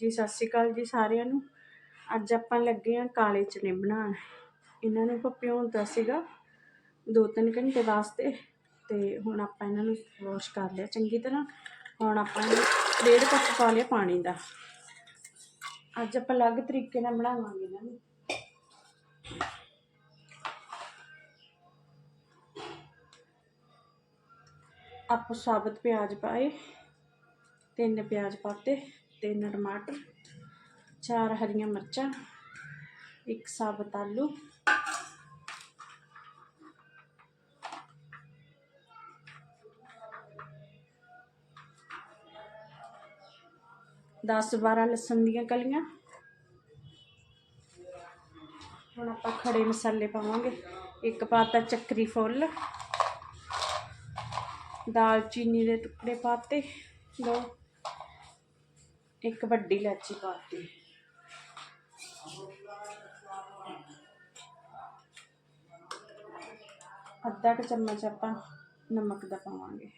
ਜੀ, ਸਤਿ ਸ਼੍ਰੀ ਅਕਾਲ ਜੀ ਸਾਰਿਆਂ ਨੂੰ। ਅੱਜ ਆਪਾਂ ਲੱਗੇ ਆ ਕਾਲੇ ਚਨੇ ਬਣਾਉਣ। ਇਹਨਾਂ ਨੂੰ ਆਪਾਂ ਭਿਉਂਤਾ ਸੀਗਾ ਦੋ ਤਿੰਨ ਘੰਟੇ ਵਾਸਤੇ ਤੇ ਹੁਣ ਆਪਾਂ ਇਹਨਾਂ ਨੂੰ ਵਾਸ਼ ਕਰ ਲਿਆ ਚੰਗੀ ਤਰ੍ਹਾਂ। ਹੁਣ ਆਪਾਂ ਇਹਨੂੰ ਡੇਢ ਕੱਪ ਪਾ ਲਿਆ ਪਾਣੀ ਦਾ। ਅੱਜ ਆਪਾਂ ਅਲੱਗ ਤਰੀਕੇ ਨਾਲ ਬਣਾਵਾਂਗੇ ਇਹਨਾਂ ਨੂੰ। ਆਪਾਂ ਸਾਬਤ ਪਿਆਜ਼ ਪਾਏ, ਤਿੰਨ ਪਿਆਜ਼ ਪਾਤੇ। ਤਿੰਨ ਟਮਾਟਰ ਚਾਰ ਹਰੀਆਂ ਮਿਰਚਾਂ, ਇੱਕ ਸਾਬਤ ਆਲੂ। ਦਸ 12 ਲਸਣ ਦੀਆਂ ਕਲੀਆਂ। ਹੁਣ ਆਪਾਂ ਖੜੇ ਮਸਾਲੇ ਪਾਵਾਂਗੇ। ਇੱਕ ਪਾਤਾ ਚੱਕਰੀ ਫੁੱਲ। ਦਾਲਚੀਨੀ ਦੇ ਟੁਕੜੇ ਪਾਤੇ। ਦੋ ਇੱਕ ਵੱਡੀ ਇਲਾਚੀ ਪਾਤੀ। ਅੱਧਾ ਕੁ ਚਮਚ ਆਪਾਂ ਨਮਕ ਦਾ ਪਾਵਾਂਗੇ।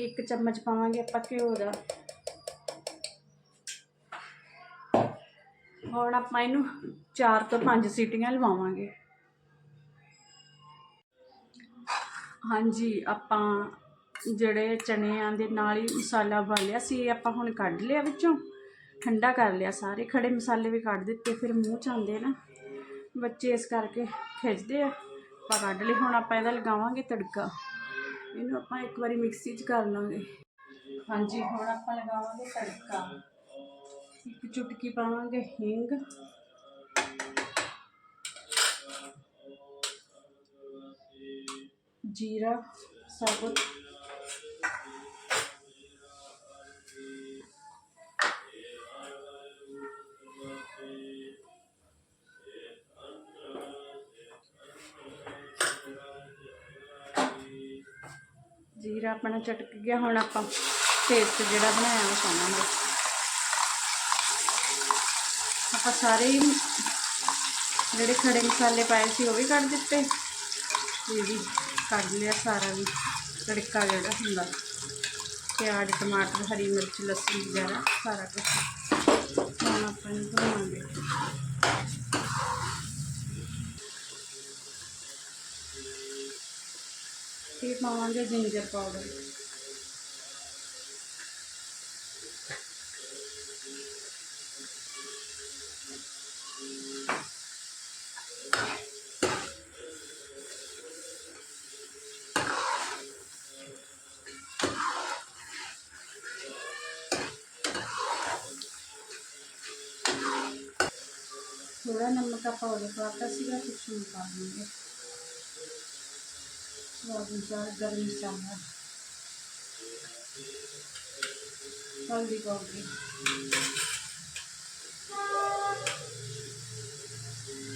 ਇੱਕ ਚਮਚ ਪਾਵਾਂਗੇ ਆਪਾਂ ਘਿਓ ਦਾ। ਹੁਣ ਆਪਾਂ ਇਹਨੂੰ 4 ਤੋਂ 5 ਸੀਟੀਆਂ ਲਵਾਵਾਂਗੇ। ਹਾਂਜੀ, ਆਪਾਂ ਜਿਹੜੇ ਚਣਿਆਂ ਦੇ ਨਾਲ ਹੀ ਮਸਾਲਾ ਉਬਾਲਿਆ ਸੀ ਆਪਾਂ ਹੁਣ ਕੱਢ ਲਿਆ ਵਿੱਚੋਂ। ਠੰਡਾ ਕਰ ਲਿਆ ਸਾਰੇ, ਖੜੇ ਮਸਾਲੇ ਵੀ ਕੱਢ ਦਿੱਤੇ, ਫਿਰ ਮੂੰਹ ਚ ਆਉਂਦੇ ਨਾ। ਬੱਚੇ ਇਸ ਕਰਕੇ ਖਿੱਚਦੇ ਆ। ਆਪਾਂ ਕੱਢ ਲਈ ਹੁਣ ਆਪਾਂ ਇਹਦਾ ਲਗਾਵਾਂਗੇ ਤੜਕਾ। ਇਹਨੂੰ ਆਪਾਂ ਇੱਕ ਵਾਰੀ ਮਿਕਸੀ 'ਚ ਕਰ ਲਾਂਗੇ। ਹਾਂਜੀ, ਹੁਣ ਆਪਾਂ ਲਗਾਵਾਂਗੇ ਤੜਕਾ। ਇੱਕ ਚੁਟਕੀ ਪਾਵਾਂਗੇ ਹਿੰਗ। ਜੀਰਾ, ਸਾਬੁਤ। ਜੀਰਾ ਆਪਣਾ ਚਟਕ ਗਿਆ, ਹੁਣ ਆਪਾਂ ਪੇਸਟ ਜਿਹੜਾ ਬਣਾਇਆ ਉਹ ਪਾਵਾਂਗੇ। ਆਪਾਂ ਸਾਰੇ ਹੀ ਜਿਹੜੇ ਖੜੇ ਮਸਾਲੇ ਪਾਏ ਸੀ ਉਹ ਵੀ ਕੱਢ ਦਿੱਤੇ। ਇਹ ਵੀ। ਕੱਢ ਲਿਆ ਸਾਰਾ ਵੀ ਤੜਕਾ ਜਿਹੜਾ ਹੁੰਦਾ ਪਿਆਜ਼ ਟਮਾਟਰ ਹਰੀ ਮਿਰਚ ਲਸਣ ਵਗੈਰਾ ਸਾਰਾ ਕੁਝ ਹੁਣ ਆਪਾਂ ਇਹਨੂੰ ਬਣਾਵਾਂਗੇ ਇਹ ਪਾਵਾਂਗੇ ਜਿੰਜਰ ਪਾਊਡਰ ਥੋੜਾ ਨਮਕ ਆਪਾਂ ਉਹਦੇ ਪਾਤਾ ਸੀਗਾ ਕੁਛ ਨੂੰ ਪਾ ਦਿੰਦੇ ਸਵਾਦ ਅਨੁਸਾਰ ਗਰਮ ਮਸਾਲਾ ਹਲਦੀ ਪਾਊਡਰ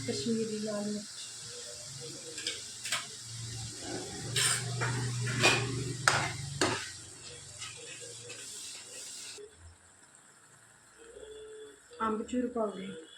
ਕਸ਼ਮੀਰੀ ਲਾਲ ਮਿਰਚ ਅੰਬਚੂਰ ਪਾਊਡਰ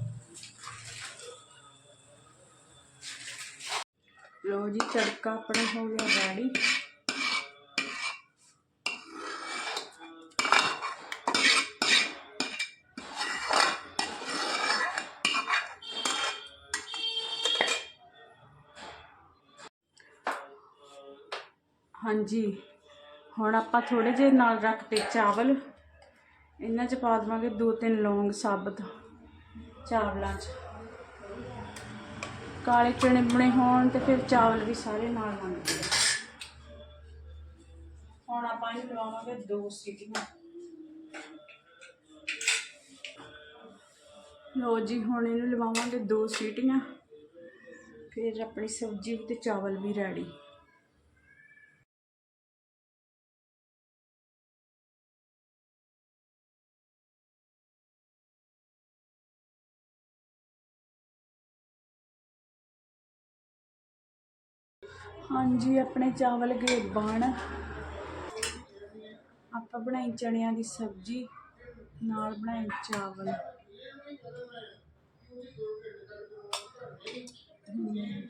ਪਾ ਜੀ, ਤੜਕਾ ਆਪਣਾ ਹੋ ਗਿਆ ਰੈਡੀ ਹਾਂਜੀ, ਹੁਣ ਆਪਾਂ ਥੋੜੇ ਜਿਹੇ ਨਾਲ ਰੱਖਤੇ ਚਾਵਲ। ਇਹਨਾਂ 'ਚ ਪਾ ਦੇਵਾਂਗੇ ਦੋ ਤਿੰਨ ਲੌਂਗ ਸਾਬਤ ਚਾਵਲਾਂ 'ਚ। ਕਾਲੇ ਚਣੇ ਬਣੇ ਹੋਣ ਤੇ ਫਿਰ ਚਾਵਲ ਵੀ ਸਾਰੇ ਨਾਲ ਬਣਦੇ ਆ ਹੁਣ ਆਪਾਂ ਇਹਨੂੰ ਲਵਾਵਾਂਗੇ ਦੋ ਸੀਟੀਆਂ। ਲੋ ਜੀ, ਹੁਣ ਇਹਨੂੰ ਲਵਾਵਾਂਗੇ ਦੋ ਸੀਟੀਆਂ। ਫਿਰ ਆਪਣੀ ਸਬਜ਼ੀ ਤੇ ਚਾਵਲ ਵੀ ਰੈਡੀ ਹਾਂਜੀ, ਆਪਣੇ ਚਾਵਲ ਗਏ ਬਣ ਆਪਾਂ ਬਣਾਈ ਚਣਿਆਂ ਦੀ ਸਬਜ਼ੀ, ਨਾਲ ਬਣਾਏ ਚਾਵਲ ਹਮ।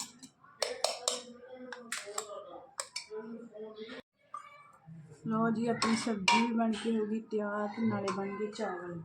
ਲਓ ਜੀ, ਆਪਣੀ ਸਬਜ਼ੀ ਬਣ ਕੇ ਹੋ ਗਈ ਤਿਆਰ ਤੇ ਨਾਲੇ ਬਣ ਗਏ ਚਾਵਲ